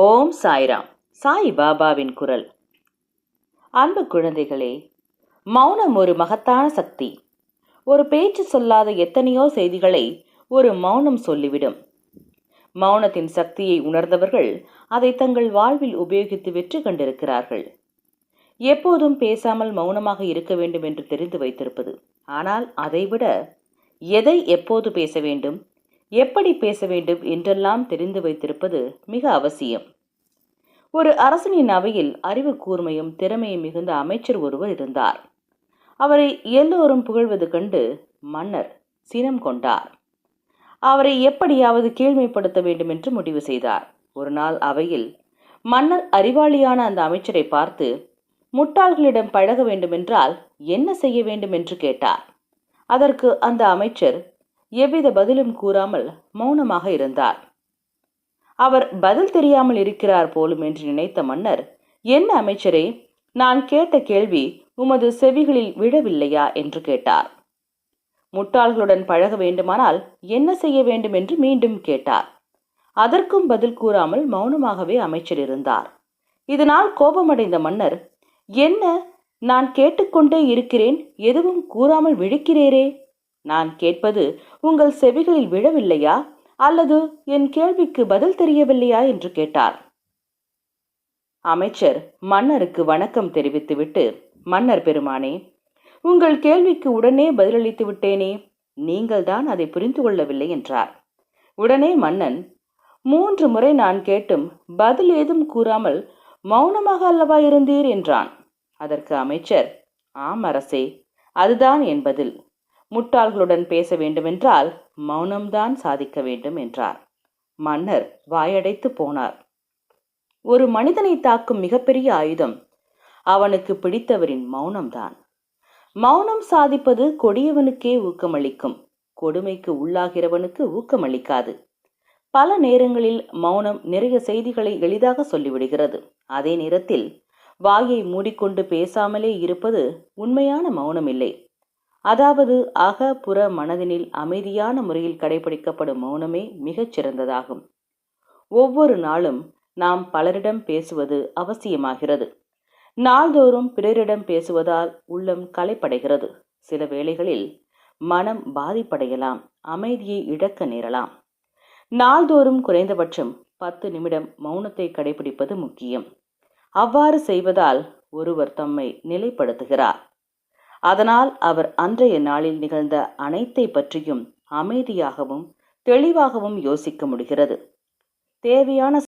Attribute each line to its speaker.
Speaker 1: ஓம் சாய்ராம். சாய் பாபாவின் குரல். அன்பு குழந்தைகளே மௌனம் ஒரு மகத்தான சக்தி. ஒரு பேச்சு சொல்லாத எத்தனையோ செய்திகளை ஒரு மௌனம் சொல்லிவிடும். மௌனத்தின் சக்தியை உணர்ந்தவர்கள் அதை தங்கள் வாழ்வில் உபயோகித்து வெற்றி கண்டிருக்கிறார்கள். எப்போதும் பேசாமல் மௌனமாக இருக்க வேண்டும் என்று தெரிந்து வைத்திருப்பது. ஆனால் அதைவிட எதை எப்போது பேச வேண்டும்? எப்படி பேச வேண்டும் என்றெல்லாம் தெரிந்து வைத்திருப்பது மிக அவசியம். ஒரு அரசனின் அவையில் அறிவு கூர்மையும் திறமையும் மிகுந்த அமைச்சர் ஒருவர் இருந்தார். அவரை எல்லோரும் புகழ்வது கண்டு மன்னர் சினம் கொண்டார். அவரை எப்படியாவது கீழ்மைப்படுத்த வேண்டும் என்று முடிவு செய்தார். ஒரு நாள் அவையில் மன்னர் அறிவாளியான அந்த அமைச்சரை பார்த்து முட்டாள்களிடம் பழக வேண்டுமென்றால் என்ன செய்ய வேண்டும்? என்று கேட்டார். அதற்கு அந்த அமைச்சர் எவ்வித பதிலும் கூறாமல் மௌனமாக இருந்தார். அவர் பதில் தெரியாமல் இருக்கிறார் போலும் என்று நினைத்த மன்னர் என்ன அமைச்சரே நான் கேட்ட கேள்வி உமது செவிகளில் விழவில்லையா என்று கேட்டார். முட்டாள்களுடன் பழக வேண்டுமானால் என்ன செய்ய வேண்டும் என்று மீண்டும் கேட்டார். அதற்கும் பதில் கூறாமல் மௌனமாகவே அமைச்சர் இருந்தார். இதனால் கோபமடைந்த மன்னர் என்ன நான் கேட்டுக்கொண்டே இருக்கிறேன் எதுவும் கூறாமல் விழிக்கிறேரே? நான் கேட்பது உங்கள் செவிகளில் விழவில்லையா? அல்லது என் கேள்விக்கு பதில் தெரியவில்லையா? என்று கேட்டார். அமைச்சர் மன்னருக்கு வணக்கம் தெரிவித்துவிட்டு மன்னர் பெருமானே உங்கள் கேள்விக்கு உடனே பதிலளித்து விட்டேனே நீங்கள்தான் அதை புரிந்து கொள்ளவில்லை என்றார். உடனே மன்னன் மூன்று முறை நான் கேட்டும் பதில் ஏதும் கூறாமல் மௌனமாக அல்லவா இருந்தீர்? என்றான். அதற்கு அமைச்சர் ஆம் அரசே அதுதான் என் பதில். முட்டாள்களுடன் பேச வேண்டுமென்றால் மௌனம்தான் சாதிக்க வேண்டும் என்றார். மன்னர் வாயடைத்து போனார். ஒரு மனிதனை தாக்கும் மிகப்பெரிய ஆயுதம் அவனுக்கு பிடித்தவரின் மௌனம்தான். மௌனம் சாதிப்பது கொடியவனுக்கே ஊக்கமளிக்கும் கொடுமைக்கு உள்ளாகிறவனுக்கு ஊக்கமளிக்காது. பல நேரங்களில் மௌனம் நிறைய செய்திகளை எளிதாக சொல்லிவிடுகிறது. அதே நேரத்தில் வாயை மூடிக்கொண்டு பேசாமலே இருப்பது உண்மையான மௌனம் இல்லை அதாவது அக புற மனதினில் அமைதியான முறையில் கடைபிடிக்கப்படும் மௌனமே மிகச் சிறந்ததாகும். ஒவ்வொரு நாளும் நாம் பலரிடம் பேசுவது அவசியமாகிறது. நாள்தோறும் பிறரிடம் பேசுவதால் உள்ளம் கலைப்படைகிறது சில வேளைகளில் மனம் பாதிப்படையலாம் அமைதியை இழக்க நேரலாம். நாள்தோறும் குறைந்தபட்சம் பத்து நிமிடம் மௌனத்தை கடைபிடிப்பது முக்கியம். அவ்வாறு செய்வதால் ஒருவர் தம்மை நிலைப்படுத்துகிறார். அதனால் அவர் அன்றைய நாளில் நிகழ்ந்த அனைத்தை பற்றியும் அமைதியாகவும் தெளிவாகவும் யோசிக்க முடிகிறது. தேவையான